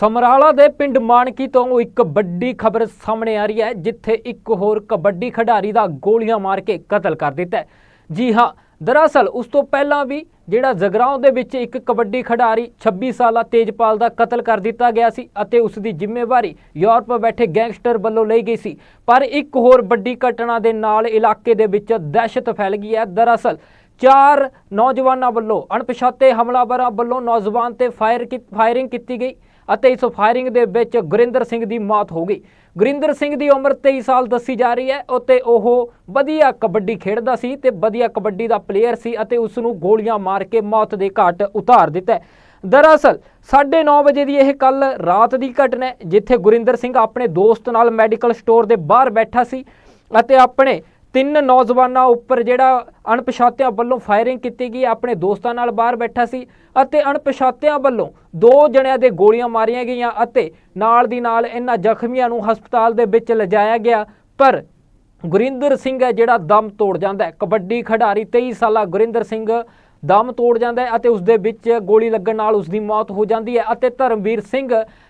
ਸਮਰਾਲਾ ਦੇ ਪਿੰਡ ਮਾਨਕੀ ਤੋਂ ਇੱਕ ਵੱਡੀ ਖਬਰ ਸਾਹਮਣੇ ਆ ਰਹੀ ਹੈ, ਜਿੱਥੇ ਇੱਕ ਹੋਰ ਕਬੱਡੀ ਖਿਡਾਰੀ ਦਾ ਗੋਲੀਆਂ ਮਾਰ ਕੇ ਕਤਲ ਕਰ ਦਿੱਤਾ ਜੀ ਹਾਂ, ਦਰਅਸਲ ਉਸ ਤੋਂ ਪਹਿਲਾਂ ਵੀ ਜਿਹੜਾ ਜਗਰਾਉਂ ਦੇ ਵਿੱਚ ਇੱਕ ਕਬੱਡੀ ਖਿਡਾਰੀ 26 ਸਾਲਾ ਤੇਜਪਾਲ ਦਾ ਕਤਲ ਕਰ ਦਿੱਤਾ ਗਿਆ ਸੀ ਅਤੇ ਉਸ ਦੀ ਜ਼ਿੰਮੇਵਾਰੀ ਯੂਰਪ ਬੈਠੇ ਗੈਂਗਸਟਰ ਵੱਲੋਂ ਲਈ ਗਈ ਸੀ। ਪਰ ਇੱਕ ਹੋਰ ਵੱਡੀ ਘਟਨਾ ਦੇ ਨਾਲ ਇਲਾਕੇ ਦੇ ਵਿੱਚ ਦਹਿਸ਼ਤ ਫੈਲ ਗਈ ਹੈ। ਦਰਅਸਲ ਚਾਰ ਨੌਜਵਾਨਾਂ ਵੱਲੋਂ ਅਣਪਛਾਤੇ ਹਮਲਾਵਰਾਂ ਵੱਲੋਂ ਨੌਜਵਾਨ ਤੇ ਫਾਇਰ ਕੀ- ਫਾਇਰਿੰਗ ਕੀਤੀ ਗਈ ਅਤੇ ਇਸ ਫਾਇਰਿੰਗ ਦੇ ਵਿੱਚ ਗੁਰਿੰਦਰ ਸਿੰਘ ਦੀ ਮੌਤ ਹੋ ਗਈ ਗੁਰਿੰਦਰ ਸਿੰਘ ਦੀ ਉਮਰ 23 ਸਾਲ ਦੱਸੀ ਜਾ ਰਹੀ ਹੈ ਅਤੇ ਉਹ ਵਧੀਆ ਕਬੱਡੀ ਖੇਡਦਾ ਸੀ ਤੇ ਵਧੀਆ ਕਬੱਡੀ ਦਾ ਪਲੇਅਰ ਸੀ ਅਤੇ ਉਸ ਨੂੰ ਗੋਲੀਆਂ ਮਾਰ ਕੇ ਮੌਤ ਦੇ ਘਾਟ ਉਤਾਰ ਦਿੱਤਾ ਹੈ। ਦਰਅਸਲ 9:30 ਵਜੇ ਦੀ ਇਹ ਕੱਲ ਰਾਤ ਦੀ ਘਟਨਾ ਹੈ, ਜਿੱਥੇ ਗੁਰਿੰਦਰ ਸਿੰਘ ਆਪਣੇ ਦੋਸਤ ਨਾਲ ਮੈਡੀਕਲ ਸਟੋਰ ਦੇ ਬਾਹਰ ਬੈਠਾ ਸੀ ਅਤੇ ਆਪਣੇ ਤਿੰਨ ਨੌਜਵਾਨਾਂ ਉੱਪਰ ਜਿਹੜਾ ਅਣਪਛਾਤਿਆਂ ਵੱਲੋਂ ਫਾਇਰਿੰਗ ਕੀਤੀ ਗਈ, ਆਪਣੇ ਦੋਸਤਾਂ ਨਾਲ ਬਾਹਰ ਬੈਠਾ ਸੀ ਅਤੇ ਅਣਪਛਾਤਿਆਂ ਵੱਲੋਂ ਦੋ ਜਣਿਆਂ ਦੇ ਗੋਲੀਆਂ ਮਾਰੀਆਂ ਗਈਆਂ ਅਤੇ ਨਾਲ ਦੀ ਨਾਲ ਇਹਨਾਂ ਜ਼ਖਮੀਆਂ ਨੂੰ ਹਸਪਤਾਲ ਦੇ ਵਿੱਚ ਲਿਜਾਇਆ ਗਿਆ। ਪਰ ਗੁਰਿੰਦਰ ਸਿੰਘ ਹੈ ਜਿਹੜਾ ਦਮ ਤੋੜ ਜਾਂਦਾ ਹੈ। ਕਬੱਡੀ ਖਿਡਾਰੀ 23 ਸਾਲਾ ਗੁਰਿੰਦਰ ਸਿੰਘ ਦਮ ਤੋੜ ਜਾਂਦਾ ਹੈ ਅਤੇ ਉਸ ਦੇ ਵਿੱਚ ਗੋਲੀ ਲੱਗਣ ਨਾਲ ਉਸ ਦੀ ਮੌਤ ਹੋ ਜਾਂਦੀ ਹੈ ਅਤੇ ਧਰਮਵੀਰ ਸਿੰਘ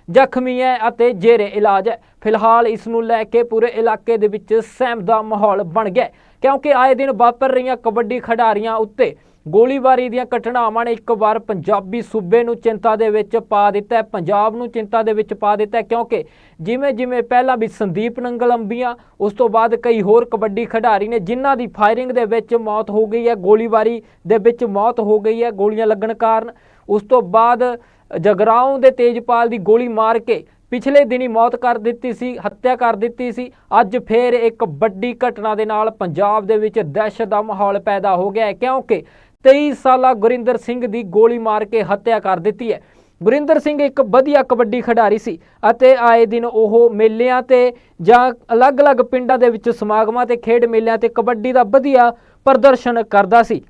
ਜ਼ਖਮੀ ਹੈ ਅਤੇ ਜੇਰੇ ਇਲਾਜ ਹੈ। ਫਿਲਹਾਲ ਇਸ ਨੂੰ ਲੈ ਕੇ ਪੂਰੇ ਇਲਾਕੇ ਦੇ ਵਿੱਚ ਸਹਿਮ ਦਾ ਮਾਹੌਲ ਬਣ ਗਿਆ ਕਿਉਂਕਿ ਆਏ ਦਿਨ ਵਾਪਰ ਰਹੀਆਂ ਕਬੱਡੀ ਖਿਡਾਰੀਆਂ ਉੱਤੇ ਗੋਲੀਬਾਰੀ ਦੀਆਂ ਘਟਨਾਵਾਂ ਨੇ ਇੱਕ ਵਾਰ ਪੰਜਾਬੀ ਸੂਬੇ ਨੂੰ ਚਿੰਤਾ ਦੇ ਵਿੱਚ ਪਾ ਦਿੱਤਾ ਪੰਜਾਬ ਨੂੰ ਚਿੰਤਾ ਦੇ ਵਿੱਚ ਪਾ ਦਿੱਤਾ ਕਿਉਂਕਿ ਜਿਵੇਂ ਜਿਵੇਂ ਪਹਿਲਾਂ ਵੀ ਸੰਦੀਪ ਨੰਗਲ ਅੰਬੀਆਂ, ਉਸ ਤੋਂ ਬਾਅਦ ਕਈ ਹੋਰ ਕਬੱਡੀ ਖਿਡਾਰੀ ਨੇ ਜਿਨ੍ਹਾਂ ਦੀ ਫਾਇਰਿੰਗ ਦੇ ਵਿੱਚ ਮੌਤ ਹੋ ਗਈ ਹੈ, ਗੋਲੀਬਾਰੀ ਦੇ ਵਿੱਚ ਮੌਤ ਹੋ ਗਈ ਹੈ, ਗੋਲੀਆਂ ਲੱਗਣ ਕਾਰਨ। ਉਸ ਤੋਂ ਬਾਅਦ ਜਗਰਾਉਂ ਦੇ ਤੇਜਪਾਲ ਦੀ ਗੋਲੀ ਮਾਰ ਕੇ ਪਿਛਲੇ ਦਿਨੀ ਮੌਤ ਕਰ ਦਿੱਤੀ ਸੀ, ਹੱਤਿਆ ਕਰ ਦਿੱਤੀ ਸੀ। ਅੱਜ ਫੇਰ ਇੱਕ ਵੱਡੀ ਘਟਨਾ ਦੇ ਨਾਲ ਪੰਜਾਬ ਦੇ ਵਿੱਚ ਦਹਿਸ਼ਤ ਦਾ ਮਾਹੌਲ ਪੈਦਾ ਹੋ ਗਿਆ ਹੈ ਕਿਉਂਕਿ 23 ਸਾਲਾ ਗੁਰਿੰਦਰ ਸਿੰਘ ਦੀ ਗੋਲੀ ਮਾਰ ਕੇ ਹੱਤਿਆ ਕਰ ਦਿੱਤੀ ਹੈ। ਗੁਰਿੰਦਰ ਸਿੰਘ ਇੱਕ ਵਧੀਆ ਕਬੱਡੀ ਖਿਡਾਰੀ ਸੀ ਅਤੇ ਆਏ ਦਿਨ ਉਹ ਮੇਲਿਆਂ ਤੇ ਜਾਂ ਅਲੱਗ-ਅਲੱਗ ਪਿੰਡਾਂ ਦੇ ਵਿੱਚ ਸਮਾਗਮਾਂ ਤੇ ਖੇਡ ਮੇਲਿਆਂ ਤੇ ਕਬੱਡੀ ਦਾ ਵਧੀਆ ਪ੍ਰਦਰਸ਼ਨ ਕਰਦਾ ਸੀ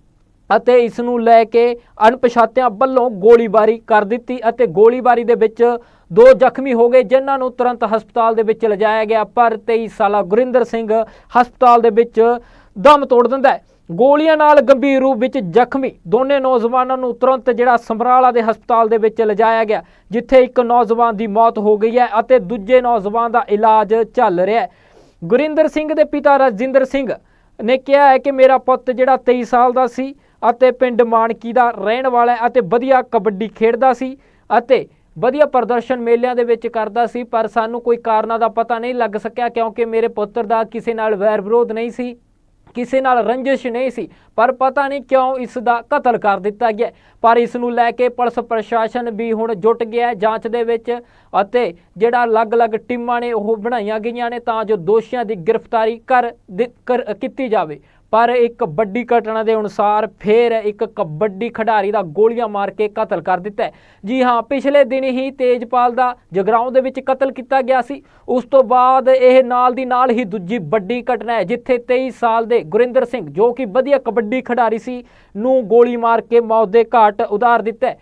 ਅਤੇ ਇਸ ਨੂੰ ਲੈ ਕੇ ਅਣਪਛਾਤਿਆਂ ਵੱਲੋਂ ਗੋਲੀਬਾਰੀ ਕਰ ਦਿੱਤੀ ਅਤੇ ਗੋਲੀਬਾਰੀ ਦੇ ਵਿੱਚ ਦੋ ਜ਼ਖਮੀ ਹੋ ਗਏ, ਜਿਨ੍ਹਾਂ ਨੂੰ ਤੁਰੰਤ ਹਸਪਤਾਲ ਦੇ ਵਿੱਚ ਲਿਜਾਇਆ ਗਿਆ, ਪਰ 23 ਸਾਲਾ ਗੁਰਿੰਦਰ ਸਿੰਘ ਹਸਪਤਾਲ ਦੇ ਵਿੱਚ ਦਮ ਤੋੜ ਦਿੰਦਾ ਹੈ। ਗੋਲੀਆਂ ਨਾਲ ਗੰਭੀਰ ਰੂਪ ਵਿੱਚ ਜ਼ਖਮੀ ਦੋਨੇ ਨੌਜਵਾਨਾਂ ਨੂੰ ਤੁਰੰਤ ਜਿਹੜਾ ਸਮਰਾਲਾ ਦੇ ਹਸਪਤਾਲ ਦੇ ਵਿੱਚ ਲਿਜਾਇਆ ਗਿਆ, ਜਿੱਥੇ ਇੱਕ ਨੌਜਵਾਨ ਦੀ ਮੌਤ ਹੋ ਗਈ ਹੈ ਅਤੇ ਦੂਜੇ ਨੌਜਵਾਨ ਦਾ ਇਲਾਜ ਚੱਲ ਰਿਹਾ ਹੈ। ਗੁਰਿੰਦਰ ਸਿੰਘ ਦੇ ਪਿਤਾ ਰਾਜਿੰਦਰ ਸਿੰਘ ਨੇ ਕਿਹਾ ਹੈ ਕਿ ਮੇਰਾ ਪੁੱਤ ਜਿਹੜਾ 23 ਸਾਲ ਦਾ ਸੀ ਅਤੇ ਪਿੰਡ ਮਾਨਕੀ ਦਾ ਰਹਿਣ ਵਾਲਾ ਹੈ ਅਤੇ ਵਧੀਆ ਕਬੱਡੀ ਖੇਡਦਾ ਸੀ ਅਤੇ ਵਧੀਆ ਪ੍ਰਦਰਸ਼ਨ ਮੇਲਿਆਂ ਦੇ ਵਿੱਚ ਕਰਦਾ ਸੀ, ਪਰ ਸਾਨੂੰ ਕੋਈ ਕਾਰਨਾਂ ਦਾ ਪਤਾ ਨਹੀਂ ਲੱਗ ਸਕਿਆ ਕਿਉਂਕਿ ਮੇਰੇ ਪੁੱਤਰ ਦਾ ਕਿਸੇ ਨਾਲ ਵੈਰ ਵਿਰੋਧ ਨਹੀਂ ਸੀ। ਕਿਸੇ ਨਾਲ ਰੰਜਿਸ਼ ਨਹੀਂ ਸੀ, ਪਰ ਪਤਾ ਨਹੀਂ ਕਿਉਂ ਇਸ ਦਾ ਕਤਲ ਕਰ ਦਿੱਤਾ ਗਿਆ। ਪਰ ਇਸ ਨੂੰ ਲੈ ਕੇ ਪੁਲਿਸ ਪ੍ਰਸ਼ਾਸਨ ਵੀ ਹੁਣ ਜੁਟ ਗਿਆ ਜਾਂਚ ਦੇ ਵਿੱਚ ਅਤੇ ਜਿਹੜਾ ਅਲੱਗ-ਅਲੱਗ ਟੀਮਾਂ ਨੇ ਉਹ ਬਣਾਈਆਂ ਗਈਆਂ ਨੇ ਤਾਂ ਜੋ ਦੋਸ਼ੀਆਂ ਦੀ ਗ੍ਰਿਫਤਾਰੀ ਕਰ ਦਿ- ਕਰ- ਕੀਤੀ ਜਾਵੇ। ਪਰ ਇੱਕ ਵੱਡੀ ਘਟਨਾ ਦੇ ਅਨੁਸਾਰ ਫੇਰ ਇੱਕ ਕਬੱਡੀ ਖਿਡਾਰੀ ਦਾ ਗੋਲੀਆਂ ਮਾਰ ਕੇ ਕਤਲ ਕਰ ਦਿੱਤਾ ਹੈ। ਜੀ ਹਾਂ, ਪਿਛਲੇ ਦਿਨ ਹੀ ਤੇਜਪਾਲ ਦਾ ਜਗਰਾਉਂ ਦੇ ਵਿੱਚ ਕਤਲ ਕੀਤਾ ਗਿਆ ਸੀ। ਉਸ ਤੋਂ ਬਾਅਦ ਇਹ ਨਾਲ ਦੀ ਨਾਲ ਹੀ ਦੂਜੀ ਵੱਡੀ ਘਟਨਾ ਹੈ, ਜਿੱਥੇ 23 ਸਾਲ ਦੇ ਗੁਰਿੰਦਰ ਸਿੰਘ, ਜੋ ਕਿ ਵਧੀਆ ਕਬੱਡੀ ਖਿਡਾਰੀ ਸੀ, ਨੂੰ ਗੋਲੀ ਮਾਰ ਕੇ ਮੌਤ ਦੇ ਘਾਟ ਉਤਾਰ ਦਿੱਤਾ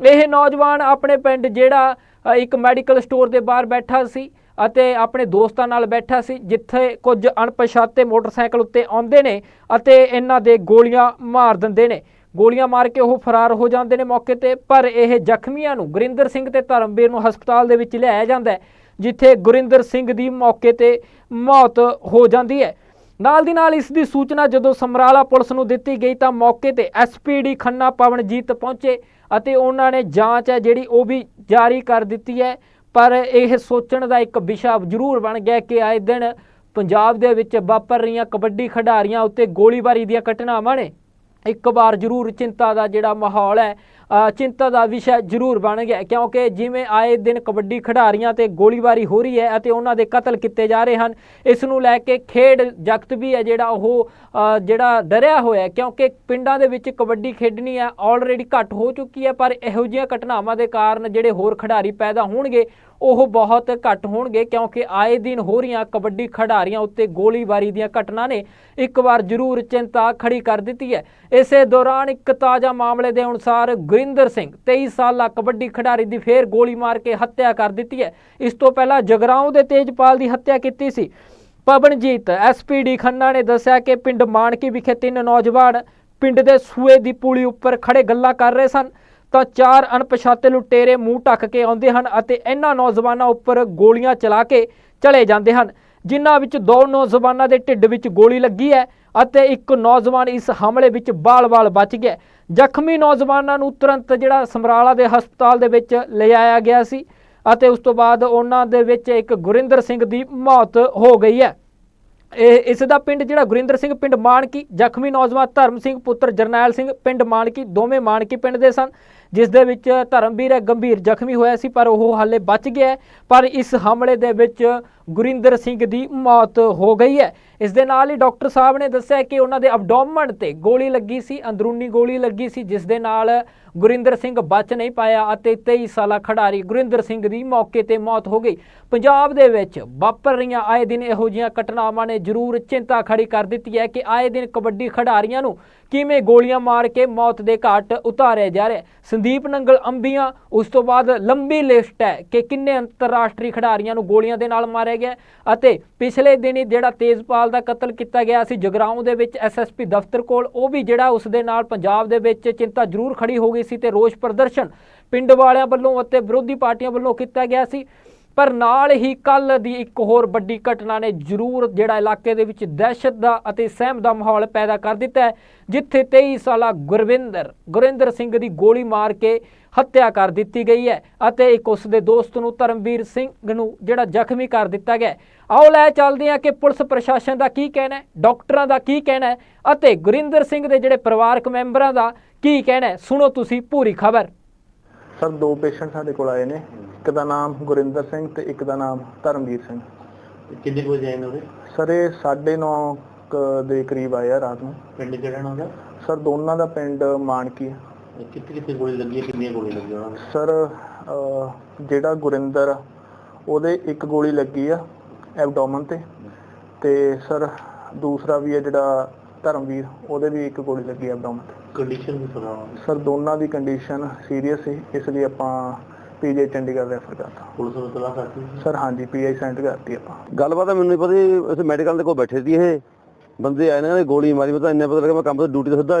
ਇਹ ਨੌਜਵਾਨ ਆਪਣੇ ਪਿੰਡ ਜਿਹੜਾ ਇੱਕ ਮੈਡੀਕਲ ਸਟੋਰ ਦੇ ਬਾਹਰ ਬੈਠਾ ਸੀ। ਅਤੇ ਆਪਣੇ ਦੋਸਤਾਂ ਨਾਲ ਬੈਠਾ ਸੀ, ਜਿੱਥੇ ਕੁਝ ਅਣਪਛਾਤੇ ਮੋਟਰਸਾਈਕਲ ਉੱਤੇ ਆਉਂਦੇ ਨੇ ਅਤੇ ਇਹਨਾਂ ਦੇ ਗੋਲੀਆਂ ਮਾਰ ਦਿੰਦੇ ਨੇ। ਗੋਲੀਆਂ ਮਾਰ ਕੇ ਉਹ ਫਰਾਰ ਹੋ ਜਾਂਦੇ ਨੇ ਮੌਕੇ ਤੇ, ਪਰ ਇਹ ਜ਼ਖਮੀਆਂ ਨੂੰ ਗੁਰਿੰਦਰ ਸਿੰਘ ਤੇ ਧਰਮਵੀਰ ਨੂੰ ਹਸਪਤਾਲ ਦੇ ਵਿੱਚ ਲਿਆਇਆ ਜਾਂਦਾ ਹੈ, ਜਿੱਥੇ ਗੁਰਿੰਦਰ ਸਿੰਘ ਦੀ ਮੌਕੇ ਤੇ ਮੌਤ ਹੋ ਜਾਂਦੀ ਹੈ। ਨਾਲ ਦੀ ਨਾਲ ਇਸ ਦੀ ਸੂਚਨਾ ਜਦੋਂ ਸਮਰਾਲਾ ਪੁਲਿਸ ਨੂੰ ਦਿੱਤੀ ਗਈ ਤਾਂ ਮੌਕੇ ਤੇ ਐਸਪੀਡੀ ਖੰਨਾ ਪਵਨਜੀਤ ਪਹੁੰਚੇ ਅਤੇ ਉਹਨਾਂ ਨੇ ਜਾਂਚ ਹੈ ਜਿਹੜੀ ਉਹ ਵੀ ਜਾਰੀ ਕਰ ਦਿੱਤੀ ਹੈ। ਪਰ ਇਹ ਸੋਚਣ ਦਾ ਇੱਕ ਵਿਸ਼ਾ ਜ਼ਰੂਰ ਬਣ ਗਿਆ ਕਿ ਆਏ ਦਿਨ ਪੰਜਾਬ ਦੇ ਵਿੱਚ ਵਾਪਰ ਰਹੀਆਂ ਕਬੱਡੀ ਖਿਡਾਰੀਆਂ ਉੱਤੇ ਗੋਲੀਬਾਰੀ ਦੀਆਂ ਘਟਨਾਵਾਂ ਨੇ। ਇੱਕ ਵਾਰ ਜ਼ਰੂਰ ਚਿੰਤਾ ਦਾ ਜਿਹੜਾ ਮਾਹੌਲ ਹੈ ਚਿੰਤਾ ਦਾ ਵਿਸ਼ਾ ਜ਼ਰੂਰ ਬਣ ਗਿਆ, ਕਿਉਂਕਿ ਜਿਵੇਂ ਆਏ ਦਿਨ ਕਬੱਡੀ ਖਿਡਾਰੀਆਂ ਤੇ ਗੋਲੀਬਾਰੀ ਹੋ ਰਹੀ ਹੈ ਅਤੇ ਉਹਨਾਂ ਦੇ ਕਤਲ ਕੀਤੇ ਜਾ ਰਹੇ ਹਨ, ਇਸ ਨੂੰ ਲੈ ਕੇ ਖੇਡ ਜਗਤ ਵੀ ਹੈ ਜਿਹੜਾ ਉਹ ਜਿਹੜਾ ਡਰਿਆ ਹੋਇਆ ਕਿਉਂਕਿ ਪਿੰਡਾਂ ਦੇ ਵਿੱਚ ਕਬੱਡੀ ਖੇਡਣੀ ਹੈ ਆਲਰੇਡੀ ਘੱਟ ਹੋ ਚੁੱਕੀ ਹੈ, ਪਰ ਇਹੋ ਜਿਹੀਆਂ ਘਟਨਾਵਾਂ ਦੇ ਕਾਰਨ ਜਿਹੜੇ ਹੋਰ ਖਿਡਾਰੀ ਪੈਦਾ ਹੋਣਗੇ, ਉਹ ਬਹੁਤ ਘੱਟ ਹੋਣਗੇ, ਕਿਉਂਕਿ ਆਏ ਦਿਨ ਹੋ ਰਹੀਆਂ ਕਬੱਡੀ ਖਿਡਾਰੀਆਂ ਉੱਤੇ ਗੋਲੀਬਾਰੀ ਦੀਆਂ ਘਟਨਾ ਨੇ ਇੱਕ ਵਾਰ ਜ਼ਰੂਰ ਚਿੰਤਾ ਖੜੀ ਕਰ ਦਿੱਤੀ ਹੈ। ਇਸੇ ਦੌਰਾਨ ਇੱਕ ਤਾਜ਼ਾ ਮਾਮਲੇ ਦੇ ਅਨੁਸਾਰ ਗੁਰਿੰਦਰ ਸਿੰਘ 23 ਸਾਲਾ ਕਬੱਡੀ ਖਿਡਾਰੀ ਦੀ ਫੇਰ ਗੋਲੀ ਮਾਰ ਕੇ ਹੱਤਿਆ ਕਰ ਦਿੱਤੀ ਹੈ। ਇਸ ਤੋਂ ਪਹਿਲਾਂ ਜਗਰਾਉਂ ਦੇ ਤੇਜਪਾਲ ਦੀ ਹੱਤਿਆ ਕੀਤੀ ਸੀ। ਪਵਨਜੀਤ, ਐਸਪੀਡੀ ਖੰਨਾ ਨੇ ਦੱਸਿਆ ਕਿ ਪਿੰਡ ਮਾਨਕੀ ਵਿਖੇ ਤਿੰਨ ਨੌਜਵਾਨ ਪਿੰਡ ਦੇ ਸੂਏ ਦੀ ਪੁਲੀ ਉੱਪਰ ਖੜੇ ਗੱਲਾਂ ਕਰ ਰਹੇ ਸਨ। ਤਾਂ ਚਾਰ ਅਣਪਛਾਤੇ ਲੁਟੇਰੇ ਮੂੰਹ ਢੱਕ ਕੇ ਆਉਂਦੇ ਹਨ ਅਤੇ ਇਹਨਾਂ ਨੌਜਵਾਨਾਂ ਉੱਪਰ ਗੋਲੀਆਂ ਚਲਾ ਕੇ ਚਲੇ ਜਾਂਦੇ ਹਨ। ਜਿਨ੍ਹਾਂ ਵਿੱਚ ਦੋ ਨੌਜਵਾਨਾਂ ਦੇ ਢਿੱਡ ਵਿੱਚ ਗੋਲੀ ਲੱਗੀ ਹੈ ਅਤੇ ਇੱਕ ਨੌਜਵਾਨ ਇਸ ਹਮਲੇ ਵਿੱਚ ਬਾਲ-ਬਾਲ ਬਚ ਗਿਆ ਜ਼ਖਮੀ ਨੌਜਵਾਨਾਂ ਨੂੰ ਤੁਰੰਤ ਜਿਹੜਾ ਸਮਰਾਲਾ ਦੇ ਹਸਪਤਾਲ ਦੇ ਵਿੱਚ ਲਿਜਾਇਆ ਗਿਆ ਸੀ ਅਤੇ ਉਸ ਤੋਂ ਬਾਅਦ ਉਹਨਾਂ ਦੇ ਵਿੱਚ ਇੱਕ ਗੁਰਿੰਦਰ ਸਿੰਘ ਦੀ ਮੌਤ ਹੋ ਗਈ ਹੈ। ਇਹ ਇਸ ਦਾ ਪਿੰਡ ਜਿਹੜਾ ਗੁਰਿੰਦਰ ਸਿੰਘ, ਪਿੰਡ ਮਾਨਕੀ, ਜ਼ਖਮੀ ਨੌਜਵਾਨ ਧਰਮ ਸਿੰਘ, ਪੁੱਤਰ ਜਰਨੈਲ ਸਿੰਘ, ਪਿੰਡ ਮਾਨਕੀ, ਦੋਵੇਂ ਮਾਨਕੀ ਪਿੰਡ ਦੇ ਸਨ। ਜਿਸ ਦੇ ਵਿੱਚ ਧਰਮਵੀਰ ਹੈ ਗੰਭੀਰ ਜ਼ਖਮੀ ਹੋਇਆ ਸੀ, ਪਰ ਉਹ ਹਾਲੇ ਬਚ ਗਿਆ ਪਰ ਇਸ ਹਮਲੇ ਦੇ ਵਿੱਚ ਗੁਰਿੰਦਰ ਸਿੰਘ ਦੀ ਮੌਤ ਹੋ ਗਈ ਹੈ। ਇਸ ਦੇ ਨਾਲ ਹੀ ਡਾਕਟਰ ਸਾਹਿਬ ਨੇ ਦੱਸਿਆ ਕਿ ਉਹਨਾਂ ਦੇ ਅਬਡੋਮਨ ਤੇ ਗੋਲੀ ਲੱਗੀ ਸੀ, ਅੰਦਰੂਨੀ ਗੋਲੀ ਲੱਗੀ ਸੀ, ਜਿਸ ਦੇ ਨਾਲ ਗੁਰਿੰਦਰ ਸਿੰਘ ਬਚ ਨਹੀਂ ਪਾਇਆ ਅਤੇ 23 ਸਾਲਾ ਖਿਡਾਰੀ ਗੁਰਿੰਦਰ ਸਿੰਘ ਦੀ ਮੌਕੇ ਤੇ ਮੌਤ ਹੋ ਗਈ। ਪੰਜਾਬ ਦੇ ਵਿੱਚ ਵਾਪਰ ਰਹੀਆਂ ਆਏ ਦਿਨ ਇਹੋ ਜਿਹੀਆਂ ਘਟਨਾਵਾਂ ਨੇ ਜ਼ਰੂਰ ਚਿੰਤਾ ਖੜੀ ਕਰ ਦਿੱਤੀ ਹੈ ਕਿ ਆਏ ਦਿਨ ਕਬੱਡੀ ਖਿਡਾਰੀਆਂ ਨੂੰ ਕਿਵੇਂ ਗੋਲੀਆਂ ਮਾਰ ਕੇ ਮੌਤ ਦੇ ਘਾਟ ਉਤਾਰਿਆ ਜਾ ਰਿਹਾ? ਸੰਦੀਪ ਨੰਗਲ ਅੰਬੀਆਂ, ਉਸ ਤੋਂ ਬਾਅਦ ਲੰਬੀ ਲਿਸਟ ਹੈ ਕਿ ਕਿੰਨੇ ਅੰਤਰਰਾਸ਼ਟਰੀ ਖਿਡਾਰੀਆਂ ਨੂੰ ਗੋਲੀਆਂ ਦੇ ਨਾਲ ਮਾਰਿਆ ਗਿਆ ਅਤੇ ਪਿਛਲੇ ਦਿਨੀ ਜਿਹੜਾ ਤੇਜਪਾਲ ਦਾ ਕਤਲ ਕੀਤਾ ਗਿਆ ਸੀ ਜਗਰਾਉਂ ਦੇ ਵਿੱਚ ਐਸਐਸਪੀ ਦਫ਼ਤਰ ਕੋਲ, ਉਹ ਵੀ ਜਿਹੜਾ ਉਸ ਦੇ ਨਾਲ ਪੰਜਾਬ ਦੇ ਵਿੱਚ ਚਿੰਤਾ ਜ਼ਰੂਰ ਖੜੀ ਹੋ ਗਈ ਸੀ ਤੇ ਰੋਸ ਪ੍ਰਦਰਸ਼ਨ ਪਿੰਡ ਵਾਲਿਆਂ ਵੱਲੋਂ ਅਤੇ ਵਿਰੋਧੀ ਪਾਰਟੀਆਂ ਵੱਲੋਂ ਕੀਤਾ ਗਿਆ ਸੀ। ਪਰ ਨਾਲ ਹੀ ਕੱਲ ਦੀ ਇੱਕ ਹੋਰ ਵੱਡੀ ਘਟਨਾ ਨੇ ਜ਼ਰੂਰ ਜਿਹੜਾ ਇਲਾਕੇ ਦੇ ਵਿੱਚ ਦਹਿਸ਼ਤ ਦਾ ਅਤੇ ਸਹਿਮ ਦਾ ਮਾਹੌਲ ਪੈਦਾ ਕਰ ਦਿੱਤਾ ਹੈ, ਜਿੱਥੇ 23 ਸਾਲਾ ਗੁਰਵਿੰਦਰ, ਗੁਰਿੰਦਰ ਸਿੰਘ ਦੀ ਗੋਲੀ ਮਾਰ ਕੇ ਹੱਤਿਆ ਕਰ ਦਿੱਤੀ ਗਈ ਹੈ ਅਤੇ ਇੱਕ ਉਸ ਦੇ ਦੋਸਤ ਨੂੰ ਧਰਮਵੀਰ ਸਿੰਘ ਨੂੰ ਜਿਹੜਾ ਜ਼ਖਮੀ ਕਰ ਦਿੱਤਾ ਗਿਆ ਆਓ ਲੈ ਚੱਲਦੇ ਹਾਂ ਕਿ ਪੁਲਿਸ ਪ੍ਰਸ਼ਾਸਨ ਦਾ ਕੀ ਕਹਿਣਾ ਹੈ, ਡਾਕਟਰਾਂ ਦਾ ਕੀ ਕਹਿਣਾ ਹੈ ਅਤੇ ਗੁਰਿੰਦਰ ਸਿੰਘ ਦੇ ਜਿਹੜੇ ਪਰਿਵਾਰਕ ਮੈਂਬਰਾਂ ਦਾ ਕੀ ਕਹਿਣਾ ਹੈ। ਸੁਣੋ ਤੁਸੀਂ ਪੂਰੀ ਖਬਰ। ਸਰ ਦੋ ਪੇਸ਼ੈਂਟ ਸਾਡੇ ਕੋਲ ਆਏ ਨੇ। ਇੱਕ ਦਾ ਨਾਮ ਗੁਰਿੰਦਰ ਸਿੰਘ ਤੇ ਇੱਕ ਦਾ ਨਾਮ ਧਰਮਵੀਰ ਸਿੰਘ। ਕਿੰਨੇ ਕੁ ਵਜੇ ਆਏ ਨੇ ਉਹਦੇ? ਸਰ ਇਹ 9:30 ਦੇ ਕਰੀਬ ਆਏ ਆ ਰਾਤ ਨੂੰ। ਪਿੰਡ ਕਿਹੜਾ ਨਾ ਉਹਦਾ? ਸਰ ਦੋਨਾਂ ਦਾ ਪਿੰਡ ਮਾਨਕੀ ਹੈ ਕਿੱਥੇ ਕਿੱਥੇ ਗੋਲੀ ਲੱਗੀ ਹੈ? ਕਿੰਨੀਆਂ ਗੋਲੀ ਲੱਗੀਆਂ ਉਹਨਾਂ ਨੂੰ? ਸਰ ਅਹ, ਜਿਹੜਾ ਗੁਰਿੰਦਰ ਆ, ਉਹਦੇ ਇੱਕ ਗੋਲੀ ਲੱਗੀ ਆ ਐਬਡੋਮਨ ਤੇ। ਤੇ ਸਰ ਦੂਸਰਾ ਵੀ ਹੈ ਜਿਹੜਾ ਧਰਮਵੀਰ ਉਹਦੇ ਵੀ ਇੱਕ ਗੋਲੀ ਲੱਗੀ ਐਬਡੋਮਨ ਕੰਡੀਸ਼ਨ ਵੀ ਸੁਣਾ ਸਰ ਦੋਨਾਂ ਦੀ ਕੰਡੀਸ਼ਨ ਸੀਰੀਅਸ ਸੀ ਇਸ ਲਈ ਆਪਾਂ ਪੀਜੀ ਚੰਡੀਗੜ੍ਹ ਰੈਫਰ ਕਰਤਾ। ਪੁਲਿਸ ਨੂੰ ਤਲਾਸ਼ ਕਰਤੀ ਸਰ ਹਾਂਜੀ ਪੀਆਈ ਸੈਂਟ ਕਰਤੀ ਆਪਾਂ। ਗੱਲਬਾਤ ਤਾਂ ਮੈਨੂੰ ਨਹੀਂ ਪਤਾ ਅਸੀਂ ਮੈਡੀਕਲ ਦੇ ਕੋਲ ਬੈਠੇ ਸੀ ਇਹ। ਬੰਦੇ ਆਏ ਨੇ ਇਹਨਾਂ ਨੇ ਗੋਲੀ ਮਾਰੀ ਮੈਂ ਤਾਂ ਇੰਨੇ ਪਤਾ ਲੱਗਾ ਮੈਂ ਕੰਮ ਤੋਂ ਡਿਊਟੀ ਤੋਂ ਸਿੱਧਾ।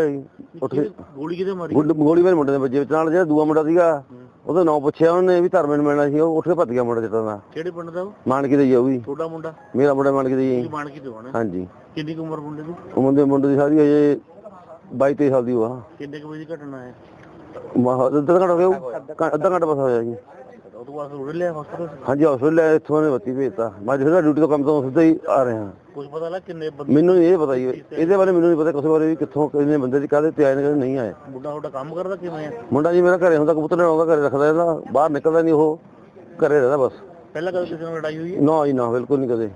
ਉੱਠ ਕੇ ਗੋਲੀ ਕਿਤੇ ਮਾਰੀ? ਗੋਲੀ ਮੇਰੇ ਮੁੰਡੇ ਦੇ ਵੱਜੇ ਵਿੱਚ ਨਾਲ ਜਿਹੜਾ ਦੂਆ ਮੁੰਡਾ ਸੀਗਾ। ਉਹਦਾ ਨਾਂ ਪੁੱਛਿਆ ਉਹਨੇ ਵੀ ਧਰਮੇ ਨੂੰ ਮਿਲਣਾ ਸੀ ਉਹ ਉੱਠ ਕੇ ਭੱਜ ਗਿਆ ਮੁੰਡਾ ਜਿੱਤਾਂ ਦਾ। ਕਿਹੜੇ ਪਿੰਡ ਦਾ ਉਹ? ਮਾਨਕੀ ਦੇ ਜੀ ਉਹ ਵੀ। ਛੋਟਾ ਮੁੰਡਾ? ਮੇਰਾ ਮੁੰਡਾ ਮਾਨਕੀ ਦੇ ਕੀ ਜੀ। ਮਾਨ ਕੀ ਦਿਵਾਣਾ ਹਾਂਜੀ। ਕਿੰਨੀ ਕੁ ਉਮਰ ਮੁੰਡੇ ਦੀ? ਉਹ ਮੁੰਡੇ ਮੁੰਡੇ ਦੀ ਸਾਰੀ ਅਜੇ 22 23 ਸਾਲ ਦੀ ਉਹ ਆ। ਕਿੰਨੇ ਕੁ ਵਜੇ ਘਟਨਾ ਹੈ? ਮਾ- ਅੱਧਾ ਘੰਟਾ ਹੋ ਗਿਆ ਉਹ? ਘੰ- ਅੱਧਾ ਘੰਟਾ ਬਸ ਹੋਇਆ ਜੀ। ਤੋਂ? ਬਾਅਦ ਹਾਂਜੀ ਹਸਪੀਟਲ ਇੱਥੋਂ ਨੇ ਬੱਤੀ ਭੇਜਤਾ। ਮੈਂ ਜਿਹੜਾ ਡਿਊਟੀ ਤੋਂ ਕੰਮ ਤੋਂ ਸਿੱਧਾ ਹੀ ਆ ਰਿਹਾ ਕੁਝ ਪਤਾ ਲੱਗ ਕਿੰਨੇ ਬੰਦੇ? ਮੈਨੂੰ ਨਹੀਂ ਇਹ ਪਤਾ ਜੀ। ਇਹਦੇ ਬਾਰੇ ਮੈਨੂੰ ਨਹੀਂ ਪਤਾ ਕਿਸੇ ਬਾਰੇ ਵੀ ਕਿੱਥੋਂ ਕਿੰਨੇ ਬੰਦੇ ਦੀ ਕਾਹਦੇ ਤੇ ਆਏ ਨੇ ਕਾਹਦੇ ਨਹੀਂ ਆਏ। ਮੁੰਡਾ ਤੁਹਾਡਾ ਕੰਮ ਕਰਦਾ ਕਿਵੇਂ ਆ? ਮੁੰਡਾ ਜੀ ਮੇਰਾ ਘਰੇ ਹੁੰਦਾ ਕਬੂਤਰ ਲੈਣ ਘਰੇ ਰੱਖਦਾ ਇਹਦਾ ਬਾਹਰ ਨਿਕਲਦਾ ਨਹੀਂ ਉਹ ਘਰੇ ਰਹਿੰਦਾ ਬਸ। ਪਹਿਲਾਂ ਕਦੇ ਕਿਸੇ ਨਾਲ ਲੜਾਈ ਹੋਈ ਹੈ? ਨਾ ਜੀ ਨਾ ਬਿਲਕੁਲ ਨਹੀਂ ਕਦੇ।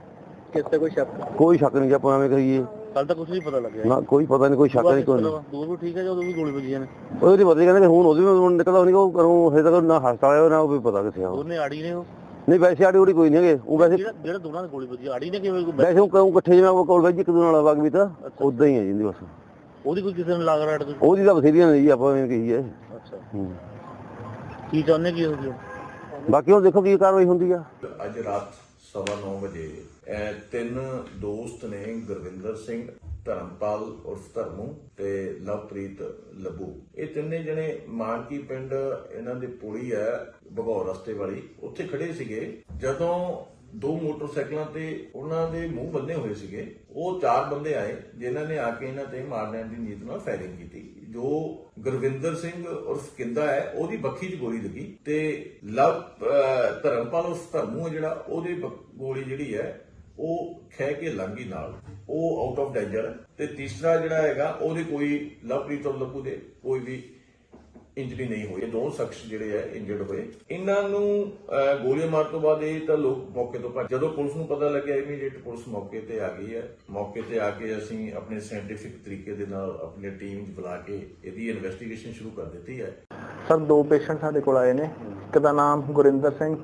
ਕਿਸੇ ਕੋਈ ਸ਼ੱਕ? ਕੋਈ ਸ਼ੱਕ ਨਹੀਂ ਜੀ ਆਪਾਂ ਐਵੇਂ ਕਹੀਏ। ਕੱਲ ਤਾਂ ਕੁਝ ਨਹੀਂ ਪਤਾ ਲੱਗਿਆ। ਨਾ ਕੋਈ ਪਤਾ ਨਹੀਂ ਕੋਈ ਸ਼ੱਕ ਨਹੀਂ ਕੋਈ ਨਹੀਂ। ਦੂਰ ਵੀ ਠੀਕ ਹੈ ਜਦੋਂ ਵੀ ਗੋਲੀ ਵੱਜੀਆਂ ਨੇ ਉਹਦੇ ਪਤਾ ਕਹਿੰਦੇ ਹੁਣ ਉਹਦੇ ਵੀ ਮੁੰਡਾ ਨਿਕਲਦਾ ਨਹੀਂ ਉਹ ਕਰੂੰ ਹਜੇ ਤੱਕ ਨਾ ਹਸਪਤਾਲ ਆਇਆ ਨਾ ਉਹ ਵੀ ਪਤਾ ਕਿੱਥੇ ਆ ਉਹ। ਦੋਨੇ ਆੜੀ ਨੇ ਉਹ। ਨਹੀਂ ਵੈਸੇ ਆੜੀ ਉੜੀ ਕੋਈ ਨਹੀਂ ਹੈਗੇ ਉਹ ਵੈਸੇ ਜਿਹੜਾ ਦੋਨਾਂ ਦੀ ਗੋਲੀ ਵੱਜੀ ਆੜੀ ਨੇ ਕਿਵੇਂ ਵੈਸੇ ਉਹ ਕਹੂੰ ਇਕੱਠੇ ਜਿਵੇਂ ਉਹ ਕੋਲ ਵੈਜ ਇੱਕ ਦੂਜੇ ਨਾਲ ਵਗ ਵੀ ਤਾਂ ਉਦਾਂ ਹੀ ਹੈ ਜਿੰਦੀ ਬਸ। ਉਹਦੀ ਕੋਈ ਕਿਸੇ ਨੂੰ ਲੱਗ ਰਿਹਾ ਕੋਈ? ਉਹਦੀ ਤਾਂ ਬਥੇਰੀਆਂ ਨੇ ਜੀ ਆਪਾਂ ਐਵੇਂ ਕਹੀਏ ਅੱਛਾ। ਕੀ ਚਾਹੁੰਦੇ ਕੀ ਹੋ ਗਿਆ? ਬਾਕੀ ਹੁਣ ਦੇਖੋ ਕੀ ਕਾਰਵਾਈ ਹੁੰਦੀ ਆ। ਅੱਜ ਰਾਤ ਸਵਾ ਨੌ ਵਜੇ ਇਹ ਤਿੰਨ ਦੋਸਤ ਨੇ ਗੁਰਵਿੰਦਰ ਸਿੰਘ, ਧਰਮਪਾਲ ਉਰਫ ਧਰਮੂ ਤੇ ਲਵਪ੍ਰੀਤ ਲੱਭੂ। ਇਹ ਤਿੰਨੇ ਜਣੇ ਮਾਨਕੀ ਪਿੰਡ ਇਹਨਾਂ ਦੀ ਪੁਲੀ ਹੈ ਭਗੌਰ ਰਸਤੇ ਵਾਲੀ। ਉੱਥੇ ਖੜੇ ਸੀਗੇ। ਜਦੋਂ ਦੋ ਮੋਟਰਸਾਈਕਲਾਂ ਤੇ ਉਹਨਾਂ ਦੇ ਮੂੰਹ ਬੰਨੇ ਹੋਏ ਸੀਗੇ, ਉਹ ਚਾਰ ਬੰਦੇ ਆਏ, ਜਿਨ੍ਹਾਂ ਨੇ ਆ ਕੇ ਇਹਨਾਂ ਤੇ ਮਾਰਨ ਦੀ ਨੀਤ ਨਾਲ ਫਾਇਰਿੰਗ ਕੀਤੀ। ਜੋ ਗੁਰਵਿੰਦਰ ਸਿੰਘ ਉਰਫ ਕਿੰਦਾ ਹੈ ਉਹਦੀ ਬੱਖੀ 'ਚ ਗੋਲੀ ਲੱਗੀ ਤੇ ਲਵ ਧਰਮਪਾਲ ਉਰਫ ਧਰਮੂ ਜਿਹੜਾ, ਉਹਦੀ ਗੋਲੀ ਜਿਹੜੀ ਹੈ ਉਹ ਖਹਿ ਕੇ ਲੰਗੀ ਨਾਲ। ਉਹ ਆਊਟ ਆਫ ਡੇਂਜਰ ਤੇ ਤੀਸਰਾ ਜਿਹੜਾ ਹੈਗਾ ਉਹਦੇ ਕੋਈ ਲਵਪ੍ਰੀਤ ਔਰ ਲੱਭੂ ਦੇ ਕੋਈ ਵੀ ਇੰਜਰੀ ਨਹੀਂ ਹੋਈ। ਇਹ ਦੋ ਸ਼ਖਸ ਜਿਹੜੇ ਆ ਇੰਜਰਡ ਹੋਏ। ਇਹਨਾਂ ਨੂੰ ਅਹ, ਗੋਲੀਆਂ ਮਾਰ ਤੋਂ ਬਾਅਦ ਇਹ ਤਾਂ ਲੋਕ ਮੌਕੇ ਤੋਂ ਭੱਜ ਜਦੋਂ ਪੁਲਿਸ ਨੂੰ ਪਤਾ ਲੱਗਿਆ ਇਮੀਡੀਏਟ ਪੁਲਿਸ ਮੌਕੇ ਤੇ ਆ ਗਈ ਹੈ। ਮੌਕੇ ਤੇ ਆ ਕੇ ਅਸੀਂ ਆਪਣੇ ਸਾਇੰਟੀਫਿਕ ਤਰੀਕੇ ਦੇ ਨਾਲ ਆਪਣੀ ਟੀਮ ਬੁਲਾ ਕੇ ਇਹਦੀ ਇਨਵੈਸਟੀਗੇਸ਼ਨ ਸ਼ੁਰੂ ਕਰ ਦਿੱਤੀ ਹੈ। ਸਰ ਦੋ ਪੇਸ਼ੈਂਟ ਸਾਡੇ ਕੋਲ ਆਏ ਨੇ। ਇੱਕ ਦਾ ਨਾਮ ਗੁਰਿੰਦਰ ਸਿੰਘ